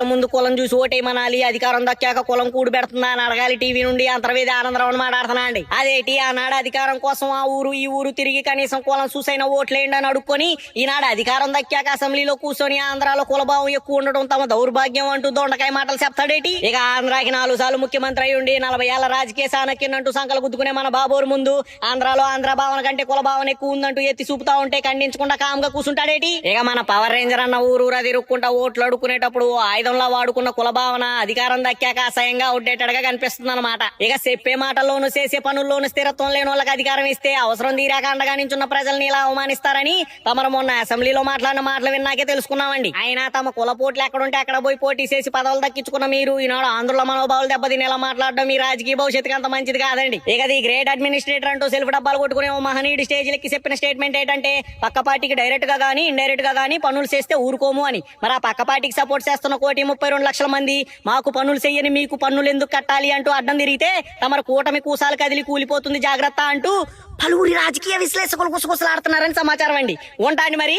ముందు కులం చూసి ఓటేయమనాలి అధికారం దక్కాక కులం కూడి పెడుతుందా అని అడగాలి. టీవీ నుండి అంతర్వేది ఆనందరావు మాట్లాడుతున్నా అండి. అదేటి? ఆనాడు అధికారం కోసం ఆ ఊరు ఈ ఊరు తిరిగి కనీసం కులం చూసైన ఓట్లేయండి అని అడుక్కొని ఈనాడు అధికారం దక్కాక అసెంబ్లీలో కూర్చొని ఆంధ్రాలో కులభావం ఎక్కువ ఉండటం తమ దౌర్భాగ్యం అంటూ దొండకాయ మాటలు చెప్తాడేటి? ఇక ఆంధ్రాకి నాలుగు సార్లు ముఖ్యమంత్రి అయి ఉండి నలభై ఏళ్ళ రాజకీయ సానక్యం సంకలు గుద్దుకునే మన బాబోరు ముందు ఆంధ్రాలో ఆంధ్ర భావన కంటే కులభావం ఎక్కువ ఉందంటూ ఎత్తి చూపుతా ఉంటే ఖండించకుండా కామ్గా కూర్చుంటాడేటి ఇక మన పవర్ రేంజర్ అన్న ఊరు అది ఇరుక్కుంటా ఓట్లు అడుక్కునేటప్పుడు ఆయుధంలా వాడుకున్న కులభావన అధికారం దక్కాక అసహ్యంగా ఉండేటట్టుగా కనిపిస్తుంది అనమాట ఇక చెప్పే మాటల్లోనూ చేసే పనుల్లోనూ స్థిరత్వం లేని వాళ్ళకి అధికారం ఇస్తే అవసరం తీరాక అండగా నించున్న ప్రజల్ని ఇలా అవమానిస్తారని తమరు మొన్న అసెంబ్లీలో మాట్లాడిన మాటలు విన్నాకే తెలుసుకున్నామండి. అయినా తమ కుల పోట్లు ఎక్కడుంటే అక్కడ పోయి పోటీ చేసి పదవులు దక్కించుకున్న మీరు ఈనాడు ఆంధ్రుల మనోభావాలు దెబ్బతినేలా మాట్లాడడం మీ రాజకీయ భవిష్యత్తుకి అంత మంచిది కాదండి. ఇక ది గ్రేట్ అడ్మినిస్ట్రేటర్ అంటూ సెల్ఫ్ డబ్బాలు కొట్టుకునే ఓ మహనీయుడి స్టేజ్లకి చెప్పిన స్టేట్మెంట్ ఏంటంటే పక్క పార్టీకి డైరెక్ట్గా గానీ ఇండైరెక్ట్గా గానీ పనులు చేస్తే ఊరుకోము అని. మరి ఆ పక్క పార్టీకి సపోర్ట్ చేస్తున్న కోటి ముప్పై రెండు లక్షల మంది మాకు పన్నులు చెయ్యని మీకు పన్నులు ఎందుకు కట్టాలి అంటూ అడ్డం తిరిగితే తమరు కూటమి కూసాలు కదిలి కూలిపోతుంది జాగ్రత్త అంటూ పలువురి రాజకీయ విశ్లేషకులు గుసగుసలాడుతున్నారని సమాచారం అండి. ఉంటాండి మరి.